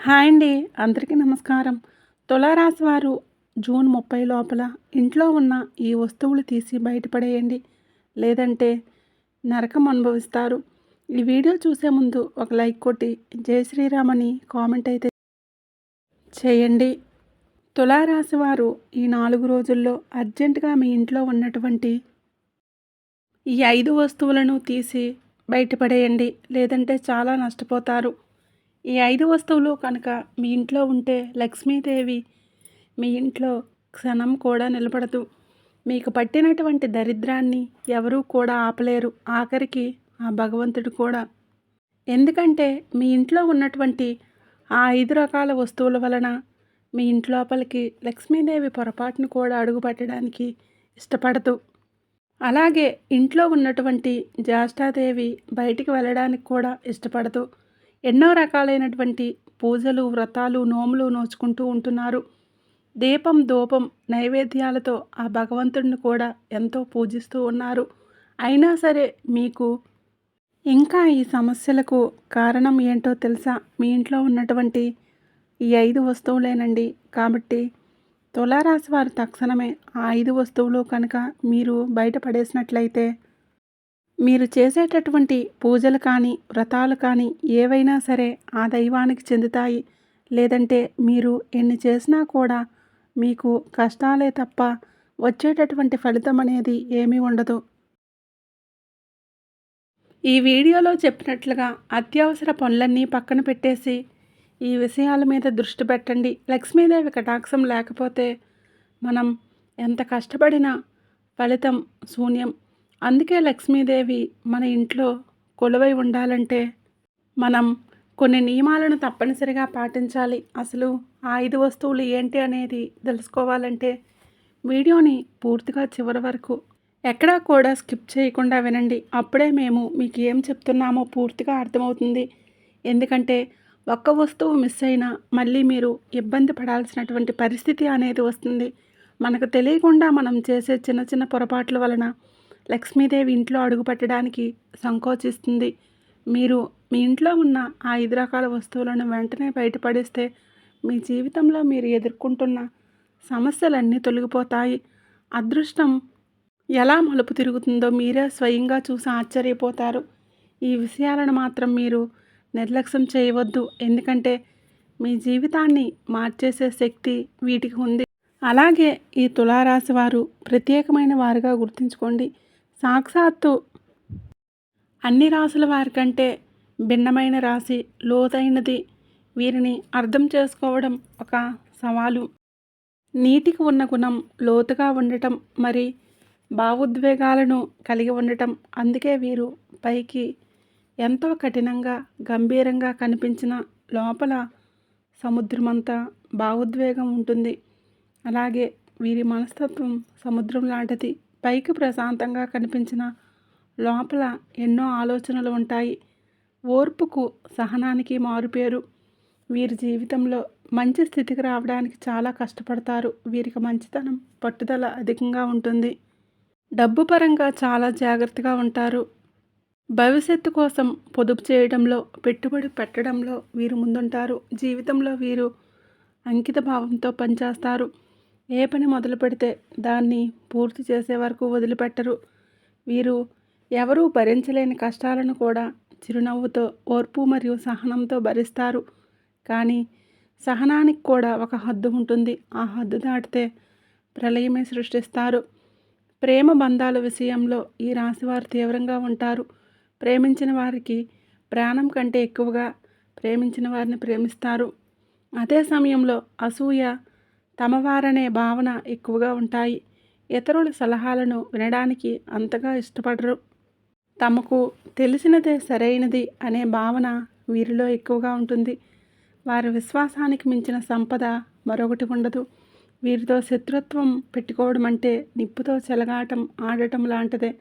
Hi అండి. అందరికీ నమస్కారం. తులారాశి వారు జూన్ ముప్పై లోపల ఇంట్లో ఉన్న ఈ వస్తువులు తీసి బయటపడేయండి. లేదంటే నరకం అనుభవిస్తారు. ఈ వీడియో చూసే ముందు ఒక లైక్ కొట్టి జై శ్రీరామ్ అని కామెంట్ అయితే చేయండి. తులారాశి వారు ఈ నాలుగు రోజుల్లో అర్జెంటుగా మీ ఇంట్లో ఉన్నటువంటి ఈ ఐదు వస్తువులను తీసి బయటపడేయండి. లేదంటే చాలా నష్టపోతారు. ఈ ఐదు వస్తువులు కనుక మీ ఇంట్లో ఉంటే లక్ష్మీదేవి మీ ఇంట్లో క్షణం కూడా నిలబడదు. మీకు పట్టినటువంటి దరిద్రాన్ని ఎవరూ కూడా ఆపలేరు. ఆఖరికి ఆ భగవంతుడు కూడా. ఎందుకంటే మీ ఇంట్లో ఉన్నటువంటి ఆ ఐదు రకాల వస్తువుల వలన మీ ఇంట్లోపలికి లక్ష్మీదేవి పొరపాటును కూడా అడుగుపెట్టడానికి ఇష్టపడదు. అలాగే ఇంట్లో ఉన్నటువంటి జ్యేష్ఠాదేవి బయటికి వెళ్ళడానికి కూడా ఇష్టపడదు. ఎన్నో రకాలైనటువంటి పూజలు వ్రతాలు నోములు నోచుకుంటూ ఉంటున్నారు. దీపం ధూపం నైవేద్యాలతో ఆ భగవంతుడిని కూడా ఎంతో పూజిస్తూ ఉన్నారు. అయినా సరే మీకు ఇంకా ఈ సమస్యలకు కారణం ఏంటో తెలుసా? మీ ఇంట్లో ఉన్నటువంటి ఈ ఐదు వస్తువులేనండి. కాబట్టి తులారాశి వారు తక్షణమే ఆ ఐదు వస్తువులు కనుక మీరు బయటపడేసినట్లయితే మీరు చేసేటటువంటి పూజలు కానీ వ్రతాలు కానీ ఏవైనా సరే ఆ దైవానికి చెందుతాయి. లేదంటే మీరు ఎన్ని చేసినా కూడా మీకు కష్టాలే తప్ప వచ్చేటటువంటి ఫలితం అనేది ఏమీ ఉండదు. ఈ వీడియోలో చెప్పినట్లుగా అత్యవసర పనులన్నీ పక్కన పెట్టేసి ఈ విషయాల మీద దృష్టి పెట్టండి. లక్ష్మీదేవి కటాక్షం లేకపోతే మనం ఎంత కష్టపడినా ఫలితం శూన్యం. అందుకే లక్ష్మీదేవి మన ఇంట్లో కొలువై ఉండాలంటే మనం కొన్ని నియమాలను తప్పనిసరిగా పాటించాలి. అసలు ఆ ఐదు వస్తువులు ఏంటి అనేది తెలుసుకోవాలంటే వీడియోని పూర్తిగా చివరి వరకు ఎక్కడా కూడా స్కిప్ చేయకుండా వినండి. అప్పుడే మేము మీకు ఏం చెప్తున్నామో పూర్తిగా అర్థమవుతుంది. ఎందుకంటే ఒక్క వస్తువు మిస్ అయినా మళ్ళీ మీరు ఇబ్బంది పడాల్సినటువంటి పరిస్థితి అనేది వస్తుంది. మనకు తెలియకుండా మనం చేసే చిన్న చిన్న పొరపాట్ల వలన లక్ష్మీదేవి ఇంట్లో అడుగుపెట్టడానికి సంకోచిస్తుంది. మీరు మీ ఇంట్లో ఉన్న ఆ ఐదు రకాల వస్తువులను వెంటనే బయటపడిస్తే మీ జీవితంలో మీరు ఎదుర్కొంటున్న సమస్యలన్నీ తొలగిపోతాయి. అదృష్టం ఎలా మలుపు తిరుగుతుందో మీరే స్వయంగా చూసి ఆశ్చర్యపోతారు. ఈ విషయాలను మాత్రం మీరు నిర్లక్ష్యం చేయవద్దు. ఎందుకంటే మీ జీవితాన్ని మార్చేసే శక్తి వీటికి ఉంది. అలాగే ఈ తులారాశి వారు ప్రత్యేకమైన వారుగా గుర్తుంచుకోండి. సాక్షాత్తు అన్ని రాసుల వారికంటే భిన్నమైన రాశి లోతైనది. వీరిని అర్థం చేసుకోవడం ఒక సవాలు. నీటికి ఉన్న గుణం లోతుగా ఉండటం మరి భావోద్వేగాలను కలిగి ఉండటం. అందుకే వీరు పైకి ఎంతో కఠినంగా గంభీరంగా కనిపించిన లోపల సముద్రమంతా భావోద్వేగం ఉంటుంది. అలాగే వీరి మనస్తత్వం సముద్రం లాంటిది. పైకి ప్రశాంతంగా కనిపించిన లోపల ఎన్నో ఆలోచనలు ఉంటాయి. ఓర్పుకు సహనానికి మారుపేరు. వీరి జీవితంలో మంచి స్థితికి రావడానికి చాలా కష్టపడతారు. వీరికి మంచితనం పట్టుదల అధికంగా ఉంటుంది. డబ్బు పరంగా చాలా జాగ్రత్తగా ఉంటారు. భవిష్యత్తు కోసం పొదుపు చేయడంలో పెట్టుబడి పెట్టడంలో వీరు ముందుంటారు. జీవితంలో వీరు అంకిత భావంతో పనిచేస్తారు. ఏ పని మొదలు పెడితే దాన్ని పూర్తి చేసే వరకు వదిలిపెట్టరు. వీరు ఎవరూ భరించలేని కష్టాలను కూడా చిరునవ్వుతో ఓర్పు మరియు సహనంతో భరిస్తారు. కానీ సహనానికి కూడా ఒక హద్దు ఉంటుంది. ఆ హద్దు దాటితే ప్రళయమే సృష్టిస్తారు. ప్రేమ బంధాల విషయంలో ఈ రాశివారు తీవ్రంగా ఉంటారు. ప్రేమించిన వారికి ప్రాణం కంటే ఎక్కువగా ప్రేమించిన వారిని ప్రేమిస్తారు. అదే సమయంలో అసూయ తమవారనే భావన ఎక్కువగా ఉంటాయి. ఇతరుల సలహాలను వినడానికి అంతగా ఇష్టపడరు. తమకు తెలిసినదే సరైనది అనే భావన వీరిలో ఎక్కువగా ఉంటుంది. వారి విశ్వాసానికి మించిన సంపద మరొకటి ఉండదు. వీరితో శత్రుత్వం పెట్టుకోవడం అంటే నిప్పుతో చెలగాటం ఆడటం లాంటిదే.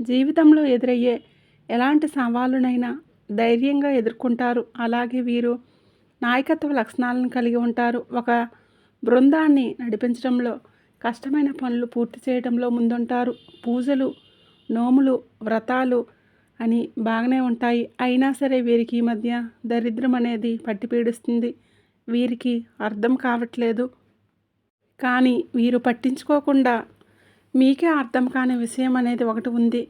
జీవితంలో ఎదురయ్యే ఎలాంటి సవాళ్ళనైనా ధైర్యంగా ఎదుర్కొంటారు. అలాగే వీరు నాయకత్వ లక్షణాలను కలిగి ఉంటారు. ఒక బృందాన్ని నడిపించడంలో కష్టమైన పనులు పూర్తి చేయడంలో ముందుంటారు. పూజలు నోములు వ్రతాలు అని బాగానే ఉంటాయి. అయినా సరే వీరికి ఈ మధ్య దరిద్రం అనేది పట్టి పీడిస్తుంది. వీరికి అర్థం కావట్లేదు. కానీ వీరు పట్టించుకోకుండా మీకే అర్థం కాని విషయం అనేది ఒకటి ఉంది.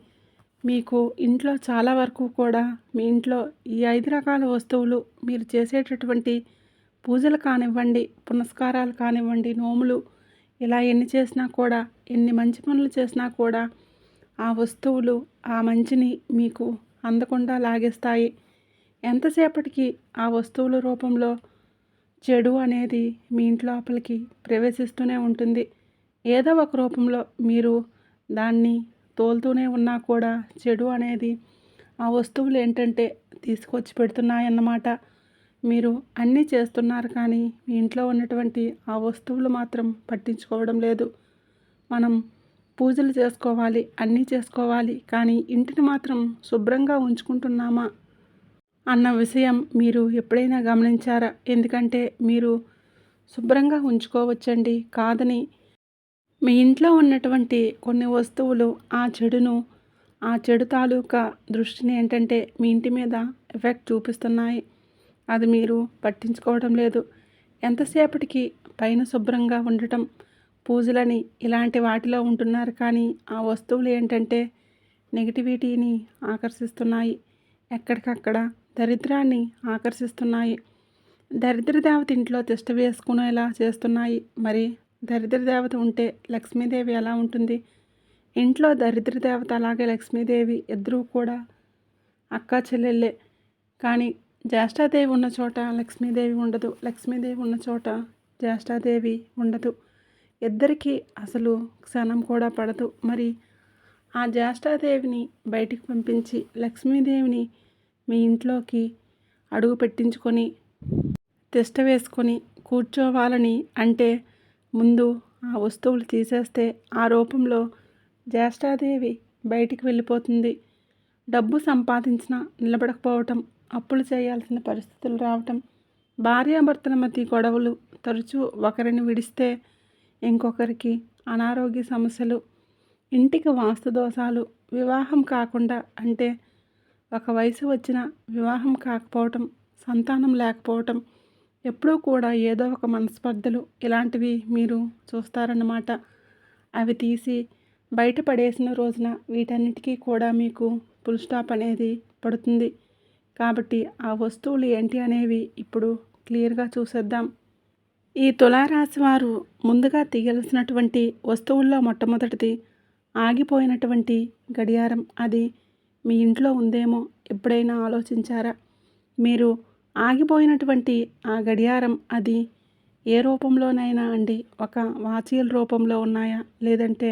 మీకు ఇంట్లో చాలా వరకు కూడా మీ ఇంట్లో ఈ ఐదు రకాల వస్తువులు మీరు చేసేటటువంటి పూజలు కానివ్వండి పునస్కారాలు కానివ్వండి నోములు ఇలా ఎన్ని చేసినా కూడా ఎన్ని మంచి పనులు చేసినా కూడా ఆ వస్తువులు ఆ మంచిని మీకు అందకుండా లాగేస్తాయి. ఎంతసేపటికి ఆ వస్తువుల రూపంలో చెడు అనేది మీ ఇంటి లోపలికి ప్రవేశిస్తూనే ఉంటుంది. ఏదో ఒక రూపంలో మీరు దాన్ని తోలుతూనే ఉన్నా కూడా చెడు అనేది ఆ వస్తువులు ఏంటంటే తీసుకొచ్చి పెడుతున్నాయన్నమాట. మీరు అన్నీ చేస్తున్నారు కానీ మీ ఇంట్లో ఉన్నటువంటి ఆ వస్తువులు మాత్రం పట్టించుకోవడం లేదు. మనం పూజలు చేసుకోవాలి అన్నీ చేసుకోవాలి కానీ ఇంటిని మాత్రం శుభ్రంగా ఉంచుకుంటున్నామా? అన్న విషయం మీరు ఎప్పుడైనా గమనించారా? ఎందుకంటే మీరు శుభ్రంగా ఉంచుకోవచ్చండి కాదని. మీ ఇంట్లో ఉన్నటువంటి కొన్ని వస్తువులు ఆ చెడును ఆ చెడు తాలూకా దృష్టిని ఏంటంటే మీ ఇంటి మీద ఎఫెక్ట్ చూపిస్తున్నాయి. అది మీరు పట్టించుకోవడం లేదు. ఎంతసేపటికి పైన శుభ్రంగా ఉండటం పూజలని ఇలాంటి వాటిలో ఉంటున్నారు కానీ ఆ వస్తువులు ఏంటంటే నెగిటివిటీని ఆకర్షిస్తున్నాయి. ఎక్కడికక్కడ దరిద్రాన్ని ఆకర్షిస్తున్నాయి. దరిద్ర దేవత ఇంట్లో తిష్ట వేసుకునేలా చేస్తున్నాయి. మరి దరిద్ర దేవత ఉంటే లక్ష్మీదేవి ఎలా ఉంటుంది? ఇంట్లో దరిద్ర దేవత అలాగే లక్ష్మీదేవి ఇద్దరూ కూడా అక్క చెల్లెళ్ళే. కానీ జ్యేష్ఠాదేవి ఉన్న చోట లక్ష్మీదేవి ఉండదు లక్ష్మీదేవి ఉన్న చోట జ్యేష్ఠాదేవి ఉండదు. ఇద్దరికీ అసలు క్షణం కూడా పడదు. మరి ఆ జ్యేష్ఠాదేవిని బయటికి పంపించి లక్ష్మీదేవిని మీ ఇంట్లోకి అడుగు పెట్టించుకొని తిష్ట వేసుకొని కూర్చోవాలని అంటే ముందు ఆ వస్తువులు తీసేస్తే ఆ రూపంలో జ్యేష్ఠాదేవి బయటికి వెళ్ళిపోతుంది. డబ్బు సంపాదించిన నిలబడకపోవటం అప్పులు చేయాల్సిన పరిస్థితులు రావటం భార్యాభర్తల మధ్య గొడవలు తరచూ ఒకరిని విడిస్తే ఇంకొకరికి అనారోగ్య సమస్యలు ఇంటికి వాస్తు దోషాలు వివాహం కాకుండా అంటే ఒక వయసు వచ్చిన వివాహం కాకపోవటం సంతానం లేకపోవటం ఎప్పుడూ కూడా ఏదో ఒక మనస్పర్ధలు ఇలాంటివి మీరు చూస్తారన్నమాట. అవి తీసి బయటపడేసిన రోజున వీటన్నిటికీ కూడా మీకు ఫుల్ స్టాప్ అనేది పడుతుంది. కాబట్టి ఆ వస్తువులు ఏంటి అనేవి ఇప్పుడు క్లియర్గా చూసేద్దాం. ఈ తులారాశి వారు ముందుగా తీయాల్సినటువంటి వస్తువుల్లో మొట్టమొదటిది ఆగిపోయినటువంటి గడియారం అది మీ ఇంట్లో ఉందేమో ఎప్పుడైనా ఆలోచించారా? మీరు ఆగిపోయినటువంటి ఆ గడియారం అది ఏ రూపంలోనైనా అండి ఒక వాచీల రూపంలో ఉన్నాయా? లేదంటే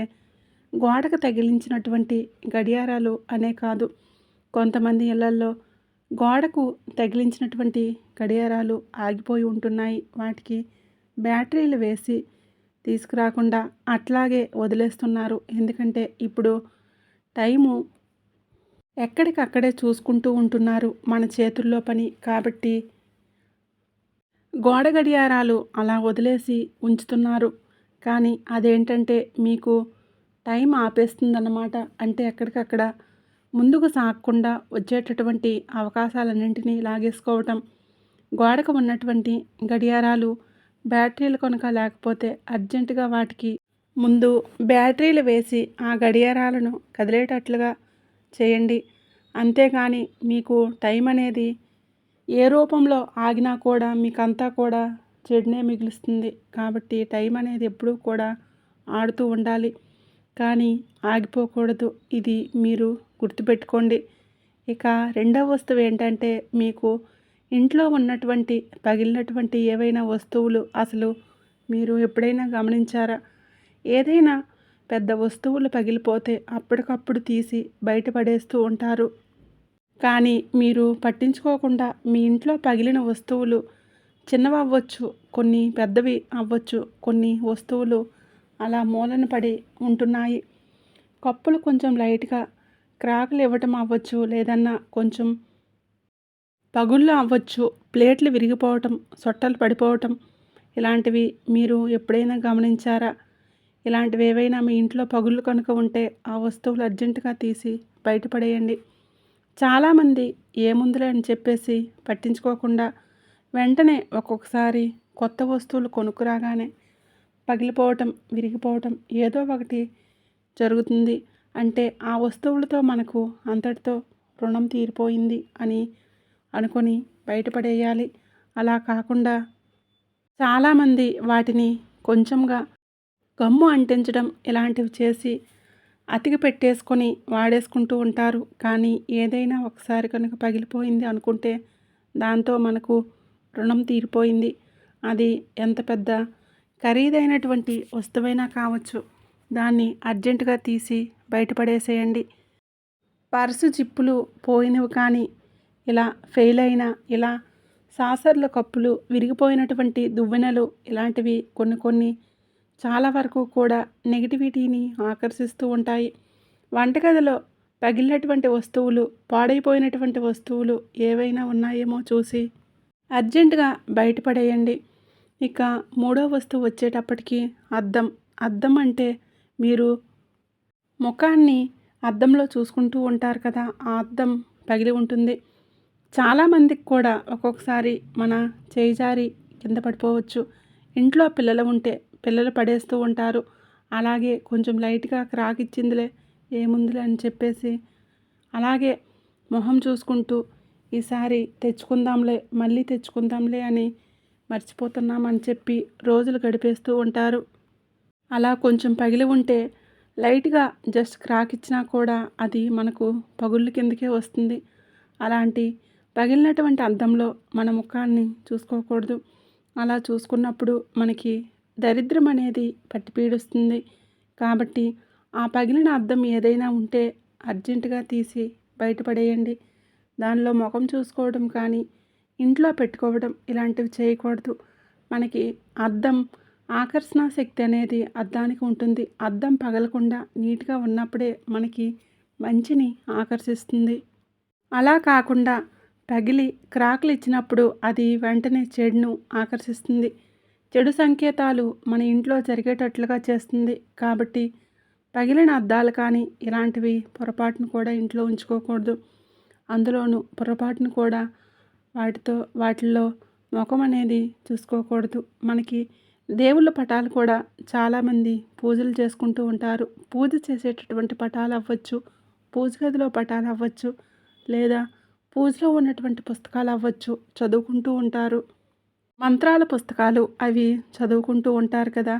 గోడకు తగిలించినటువంటి గడియారాలు అనే కాదు. కొంతమంది ఇళ్ళల్లో గోడకు తగిలించినటువంటి గడియారాలు ఆగిపోయి ఉంటున్నాయి. వాటికి బ్యాటరీలు వేసి తీసుకురాకుండా అట్లాగే వదిలేస్తున్నారు. ఎందుకంటే ఇప్పుడు టైము ఎక్కడికక్కడే చూసుకుంటూ ఉంటున్నారు మన చేతుల్లో పని. కాబట్టి గోడ గడియారాలు అలా వదిలేసి ఉంచుతున్నారు. కానీ అదేంటంటే మీకు టైం ఆపేస్తుందన్నమాట. అంటే ఎక్కడికక్కడ ముందుకు సాగకుండా వచ్చేటటువంటి అవకాశాలన్నింటినీ లాగేసుకోవటం గోడకు ఉన్నటువంటి గడియారాలు బ్యాటరీలు కనుక లేకపోతే అర్జెంటుగా వాటికి ముందు బ్యాటరీలు వేసి ఆ గడియారాలను కదిలేటట్లుగా చేయండి. అంతేగాని మీకు టైం అనేది ఏ రూపంలో ఆగినా కూడా మీకంతా కూడా చెడునే మిగులుస్తుంది. కాబట్టి టైం అనేది ఎప్పుడూ కూడా ఆడుతూ ఉండాలి. కానీ ఆగిపోకూడదు. ఇది మీరు గుర్తుపెట్టుకోండి. ఇక రెండవ వస్తువు ఏంటంటే మీకు ఇంట్లో ఉన్నటువంటి పగిలినటువంటి ఏవైనా వస్తువులు అసలు మీరు ఎప్పుడైనా గమనించారా? ఏదైనా పెద్ద వస్తువులు పగిలిపోతే అప్పటికప్పుడు తీసి బయటపడేస్తూ ఉంటారు. కానీ మీరు పట్టించుకోకుండా మీ ఇంట్లో పగిలిన వస్తువులు చిన్నవి అవ్వచ్చు కొన్ని పెద్దవి అవ్వచ్చు కొన్ని వస్తువులు అలా మూలన పడి ఉంటున్నాయి. కప్పులు కొంచెం లైట్గా క్రాకులు ఇవ్వటం అవ్వచ్చు లేదన్నా కొంచెం పగుళ్ళు అవ్వచ్చు ప్లేట్లు విరిగిపోవటం సొట్టలు పడిపోవటం ఇలాంటివి మీరు ఎప్పుడైనా గమనించారా? ఇలాంటివి ఏవైనా మీ ఇంట్లో పగుళ్ళు కనుక ఉంటే ఆ వస్తువులు అర్జెంటుగా తీసి బయటపడేయండి. చాలామంది ఏముందిలే అని చెప్పేసి పట్టించుకోకుండా వెంటనే ఒక్కొక్కసారి కొత్త వస్తువులు కొనుక్కురాగానే పగిలిపోవటం విరిగిపోవటం ఏదో ఒకటి జరుగుతుంది అంటే ఆ వస్తువులతో మనకు అంతటితో రుణం తీరిపోయింది అని అనుకొని బయటపడేయాలి. అలా కాకుండా చాలామంది వాటిని కొంచెంగా గమ్ము అంటించడం ఇలాంటివి చేసి అతికి పెట్టేసుకొని వాడేసుకుంటూ ఉంటారు. కానీ ఏదైనా ఒకసారి కనుక పగిలిపోయింది అనుకుంటే దాంతో మనకు రుణం తీరిపోయింది. అది ఎంత పెద్ద ఖరీదైనటువంటి వస్తువైనా కావచ్చు దాన్ని అర్జెంటుగా తీసి బయటపడేసేయండి. పర్సు జిప్పులు పోయినవి కానీ ఇలా ఫెయిల్ అయిన ఇలా సాసర్ల కప్పులు విరిగిపోయినటువంటి దువ్వెనలు ఇలాంటివి కొన్ని కొన్ని చాలా వరకు కూడా నెగిటివిటీని ఆకర్షిస్తూ ఉంటాయి. వంటగదిలో పగిలినటువంటి వస్తువులు పాడైపోయినటువంటి వస్తువులు ఏవైనా ఉన్నాయేమో చూసి అర్జెంటుగా బయటపడేయండి. ఇక మూడో వస్తువు వచ్చేటప్పటికి అద్దం. అద్దం అంటే మీరు ముఖాన్ని అద్దంలో చూసుకుంటూ ఉంటారు కదా ఆ అద్దం పగిలి ఉంటుంది. చాలామందికి కూడా ఒక్కొక్కసారి మన చేయిజారి కింద పడిపోవచ్చు. ఇంట్లో పిల్లలు ఉంటే పిల్లలు పడేస్తూ ఉంటారు. అలాగే కొంచెం లైట్గా క్రాక్ ఇచ్చిందిలే ఏముందిలే అని చెప్పేసి అలాగే మొహం చూసుకుంటూ ఈసారి తెచ్చుకుందాంలే మళ్ళీ తెచ్చుకుందాంలే అని మర్చిపోతున్నామని చెప్పి రోజులు గడిపేస్తూ ఉంటారు. అలా కొంచెం పగిలి ఉంటే లైట్గా జస్ట్ క్రాక్ ఇచ్చినా కూడా అది మనకు పగుళ్ళు కిందకే వస్తుంది. అలాంటి పగిలినటువంటి అద్దంలో మన ముఖాన్ని చూసుకోకూడదు. అలా చూసుకున్నప్పుడు మనకి దరిద్రం అనేది పట్టిపీడుస్తుంది కాబట్టి ఆ పగిలిన అద్దం ఏదైనా ఉంటే అర్జెంటుగా తీసి బయటపడేయండి. దానిలో ముఖం చూసుకోవడం కానీ ఇంట్లో పెట్టుకోవడం ఇలాంటివి చేయకూడదు. మనకి అద్దం ఆకర్షణ శక్తి అనేది అద్దానికి ఉంటుంది. అద్దం పగలకుండా నీట్గా ఉన్నప్పుడే మనకి మంచిని ఆకర్షిస్తుంది. అలా కాకుండా పగిలి క్రాకులు ఇచ్చినప్పుడు అది వెంటనే చెడును ఆకర్షిస్తుంది. చెడు సంకేతాలు మన ఇంట్లో జరిగేటట్లుగా చేస్తుంది. కాబట్టి పగిలిన అద్దాలు కానీ ఇలాంటివి పొరపాటును కూడా ఇంట్లో ఉంచుకోకూడదు. అందులోనూ పొరపాటును కూడా వాటితో వాటిల్లో ముఖం అనేది చూసుకోకూడదు. మనకి దేవుళ్ళ పటాలు కూడా చాలామంది పూజలు చేసుకుంటూ ఉంటారు. పూజ చేసేటటువంటి పటాలు అవ్వచ్చు పూజ గదిలో పటాలు అవ్వచ్చు లేదా పూజలో ఉన్నటువంటి పుస్తకాలు అవ్వచ్చు చదువుకుంటూ ఉంటారు. మంత్రాల పుస్తకాలు అవి చదువుకుంటూ ఉంటారు కదా.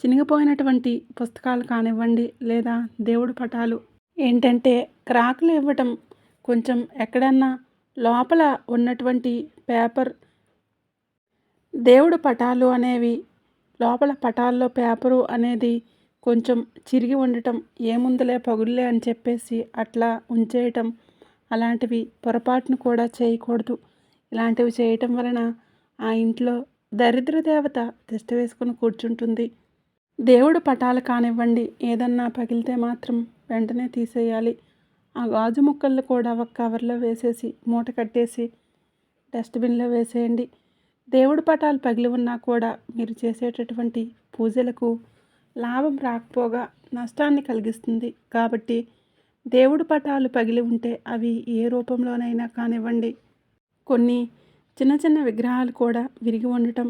చినిగిపోయినటువంటి పుస్తకాలు కానివ్వండి లేదా దేవుడి పటాలు. ఏంటంటే క్రాకులు ఇవ్వటం కొంచెం ఎక్కడన్నా లోపల ఉన్నటువంటి పేపర్ దేవుడు పటాలు అనేవి లోపల పటాల్లో పేపరు అనేది కొంచెం చిరిగి ఉండటం ఏముందులే పగుళ్ళే అని చెప్పేసి అట్లా ఉంచేయటం అలాంటివి పొరపాటును కూడా చేయకూడదు. ఇలాంటివి చేయటం వలన ఆ ఇంట్లో దరిద్ర దేవత తిష్ట వేసుకుని కూర్చుంటుంది. దేవుడు పటాలు కానివ్వండి ఏదన్నా పగిలితే మాత్రం వెంటనే తీసేయాలి. ఆ గాజు ముక్కలు కూడా ఒక కవర్లో వేసేసి మూట కట్టేసి డస్ట్బిన్లో వేసేయండి. దేవుడి పటాలు పగిలి ఉన్నా కూడా మీరు చేసేటటువంటి పూజలకు లాభం రాకపోగా నష్టాన్ని కలిగిస్తుంది. కాబట్టి దేవుడి పటాలు పగిలి ఉంటే అవి ఏ రూపంలోనైనా కానివ్వండి. కొన్ని చిన్న చిన్న విగ్రహాలు కూడా విరిగి ఉండటం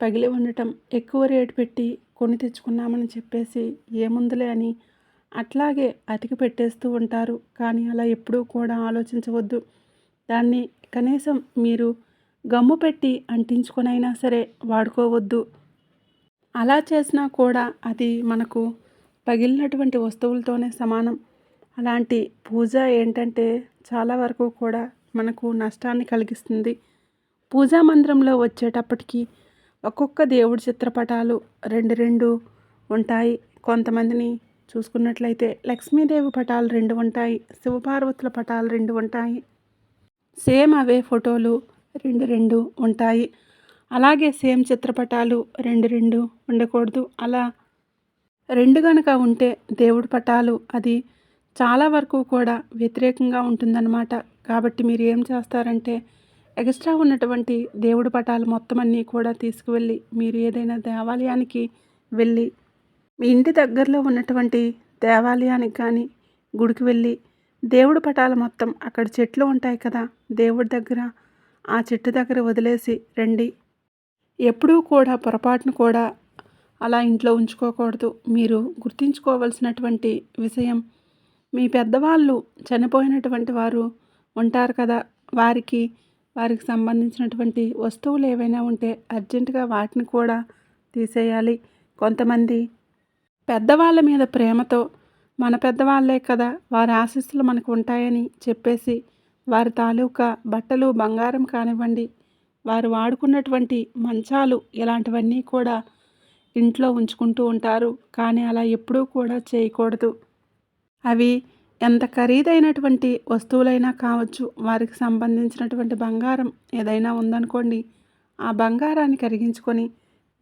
పగిలి ఉండటం ఎక్కువ రేటు పెట్టి కొని తెచ్చుకున్నామని చెప్పేసి ఏముందులే అని అట్లాగే అతికి పెట్టేస్తూ ఉంటారు. కానీ అలా ఎప్పుడూ కూడా ఆలోచించవద్దు. దాన్ని కనీసం మీరు గమ్ము పెట్టి అంటించుకొనైనా సరే వాడుకోవద్దు. అలా చేసినా కూడా అది మనకు పగిలినటువంటి వస్తువులతోనే సమానం. అలాంటి పూజ ఏంటంటే చాలా వరకు కూడా మనకు నష్టాన్ని కలిగిస్తుంది. పూజా మందిరంలో వచ్చేటప్పటికి ఒక్కొక్క దేవుడి చిత్రపటాలు రెండు రెండు ఉంటాయి. కొంతమందిని చూసుకున్నట్లయితే లక్ష్మీదేవి పటాలు రెండు ఉంటాయి శివపార్వతుల పటాలు రెండు ఉంటాయి సేమ్ అవే ఫోటోలు రెండు రెండు ఉంటాయి. అలాగే సేమ్ చిత్రపటాలు రెండు రెండు ఉండకూడదు. అలా రెండు కనుక ఉంటే దేవుడి పటాలు అది చాలా వరకు కూడా వ్యతిరేకంగా ఉంటుందన్నమాట. కాబట్టి మీరు ఏం చేస్తారంటే ఎక్స్ట్రా ఉన్నటువంటి దేవుడి పటాలు మొత్తం అన్నీ కూడా తీసుకువెళ్ళి మీరు ఏదైనా దేవాలయానికి వెళ్ళి మీ ఇంటి దగ్గరలో ఉన్నటువంటి దేవాలయానికి కానీ గుడికి వెళ్ళి దేవుడి పటాల మొత్తం అక్కడ చెట్లు ఉంటాయి కదా దేవుడి దగ్గర ఆ చెట్టు దగ్గర వదిలేసి రండి. ఎప్పుడూ కూడా పొరపాటును కూడా అలా ఇంట్లో ఉంచుకోకూడదు. మీరు గుర్తుంచుకోవలసినటువంటి విషయం మీ పెద్దవాళ్ళు చనిపోయినటువంటి వారు ఉంటారు కదా వారికి వారికి సంబంధించినటువంటి వస్తువులు ఏవైనా ఉంటే అర్జెంటుగా వాటిని కూడా తీసేయాలి. కొంతమంది పెద్దవాళ్ళ మీద ప్రేమతో మన పెద్దవాళ్ళే కదా వారి ఆశీస్సులు మనకు ఉంటాయని చెప్పేసి వారి తాలూకా బట్టలు బంగారం కానివ్వండి వారు వాడుకున్నటువంటి మంచాలు ఇలాంటివన్నీ కూడా ఇంట్లో ఉంచుకుంటూ ఉంటారు. కానీ అలా ఎప్పుడూ కూడా చేయకూడదు. అవి ఎంత ఖరీదైనటువంటి వస్తువులైనా కావచ్చు వారికి సంబంధించినటువంటి బంగారం ఏదైనా ఉందనుకోండి ఆ బంగారాన్ని కరిగించుకొని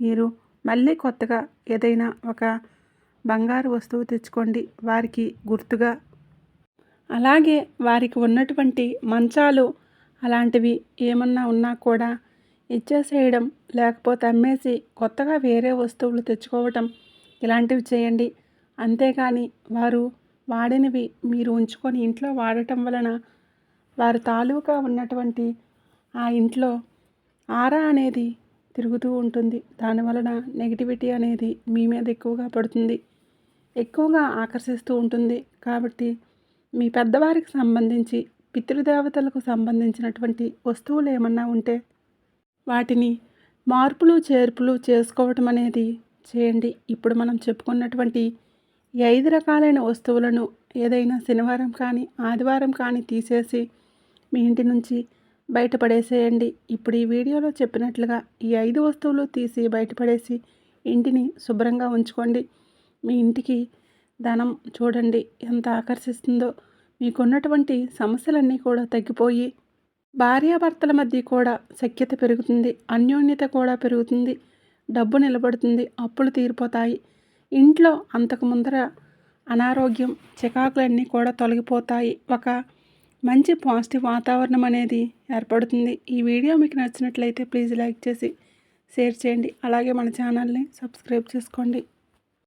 మీరు మళ్ళీ కొత్తగా ఏదైనా ఒక బంగారు వస్తువు తెచ్చుకోండి వారికి గుర్తుగా. అలాగే వారికి ఉన్నటువంటి మంచాలు అలాంటివి ఏమన్నా ఉన్నా కూడా ఇచ్చేసేయడం లేకపోతే అమ్మేసి కొత్తగా వేరే వస్తువులు తెచ్చుకోవటం ఇలాంటివి చేయండి. అంతేగాని వారు వాడినవి మీరు ఉంచుకొని ఇంట్లో వాడటం వలన వారి తాలూకా ఉన్నటువంటి ఆ ఇంట్లో ఆరా అనేది తిరుగుతూ ఉంటుంది. దానివలన నెగిటివిటీ అనేది మీ మీద ఎక్కువగా పడుతుంది. ఎక్కువగా ఆకర్షిస్తూ ఉంటుంది. కాబట్టి మీ పెద్దవారికి సంబంధించి పితృదేవతలకు సంబంధించినటువంటి వస్తువులు ఏమన్నా ఉంటే వాటిని మార్పులు చేర్పులు చేసుకోవటం అనేది చేయండి. ఇప్పుడు మనం చెప్పుకున్నటువంటి ఐదు రకాలైన వస్తువులను ఏదైనా శనివారం కానీ ఆదివారం కానీ తీసేసి మీ ఇంటి నుంచి బయటపడేసేయండి. ఇప్పుడు ఈ వీడియోలో చెప్పినట్లుగా ఈ ఐదు వస్తువులు తీసి బయటపడేసి ఇంటిని శుభ్రంగా ఉంచుకోండి. మీ ఇంటికి ధనం చూడండి ఎంత ఆకర్షిస్తుందో. మీకున్నటువంటి సమస్యలన్నీ కూడా తగ్గిపోయి భార్యాభర్తల మధ్య కూడా సఖ్యత పెరుగుతుంది అన్యోన్యత కూడా పెరుగుతుంది డబ్బు నిలబడుతుంది అప్పులు తీరిపోతాయి. ఇంట్లో అంతకు ముందర అనారోగ్యం చికాకులన్నీ కూడా తొలగిపోతాయి. ఒక మంచి పాజిటివ్ వాతావరణం అనేది ఏర్పడుతుంది. ఈ వీడియో మీకు నచ్చినట్లయితే ప్లీజ్ లైక్ చేసి షేర్ చేయండి. అలాగే మన ఛానల్ని సబ్స్క్రైబ్ చేసుకోండి.